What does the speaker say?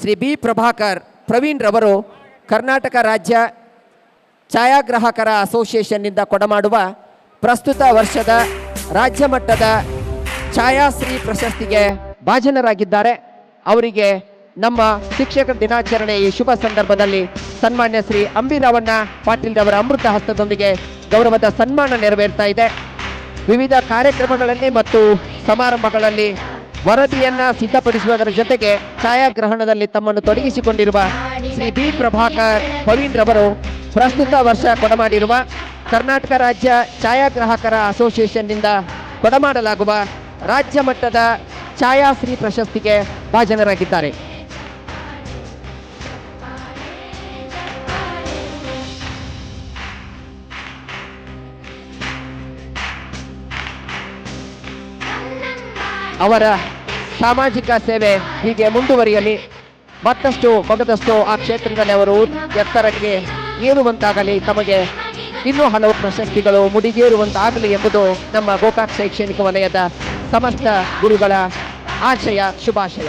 Shri B Prabhakar Praveen ರವರು ಕರ್ನಾಟಕ ರಾಜ್ಯ ಛಾಯಾಗ್ರಾಹಕರ ಅಸೋಸಿಯೇಷನ್ನಿಂದ ಕೊಡಮಾಡುವ ಪ್ರಸ್ತುತ ವರ್ಷದ ರಾಜ್ಯ ಮಟ್ಟದ ಛಾಯಾಶ್ರೀ ಪ್ರಶಸ್ತಿಗೆ ಭಾಜನರಾಗಿದ್ದಾರೆ. ಅವರಿಗೆ ನಮ್ಮ ಶಿಕ್ಷಕರ ದಿನಾಚರಣೆ ಈ ಶುಭ ಸಂದರ್ಭದಲ್ಲಿ ಸನ್ಮಾನ್ಯ ಶ್ರೀ ಅಂಬಿರಾವಣ್ಣ ಪಾಟೀಲ್ ರವರ ಅಮೃತ ಹಸ್ತದೊಂದಿಗೆ ಗೌರವದ ಸನ್ಮಾನ ನೆರವೇರ್ತಾ ಇದೆ. ವಿವಿಧ ಕಾರ್ಯಕ್ರಮಗಳಲ್ಲಿ ಮತ್ತು ಸಮಾರಂಭಗಳಲ್ಲಿ ವರದಿಯನ್ನ ಸಿದ್ಧಪಡಿಸುವುದರ ಜೊತೆಗೆ ಛಾಯಾಗ್ರಹಣದಲ್ಲಿ ತಮ್ಮನ್ನು ತೊಡಗಿಸಿಕೊಂಡಿರುವ ಶ್ರೀ ಬಿ. ಪ್ರಭಾಕರ್ ಪವೀನ್ ರವರು ಪ್ರಸ್ತುತ ವರ್ಷ ಕೊಡಮಾಡಿರುವ ಕರ್ನಾಟಕ ರಾಜ್ಯ ಛಾಯಾಗ್ರಾಹಕರ ಅಸೋಸಿಯೇಷನ್ನಿಂದ ಕೊಡಮಾಡಲಾಗುವ ರಾಜ್ಯ ಮಟ್ಟದ ಛಾಯಾಶ್ರೀ ಪ್ರಶಸ್ತಿಗೆ ಭಾಜನರಾಗಿದ್ದಾರೆ. ಅವರ ಸಾಮಾಜಿಕ ಸೇವೆ ಹೀಗೆ ಮುಂದುವರಿಯಲಿ. ಮತ್ತಷ್ಟು ಮಗದಷ್ಟು ಆ ಕ್ಷೇತ್ರದಲ್ಲಿ ಅವರು ಎತ್ತರಕ್ಕೆ ಏರುವಂತಾಗಲಿ, ತಮಗೆ ಇನ್ನೂ ಹಲವು ಪ್ರಶಸ್ತಿಗಳು ಮುಡಿಗೇರುವಂತಾಗಲಿ ಎಂಬುದು ನಮ್ಮ ಗೋಕಾಕ್ ಶೈಕ್ಷಣಿಕ ವಲಯದ ಸಮಸ್ತ ಗುರುಗಳ ಆಶಯ, ಶುಭಾಶಯ.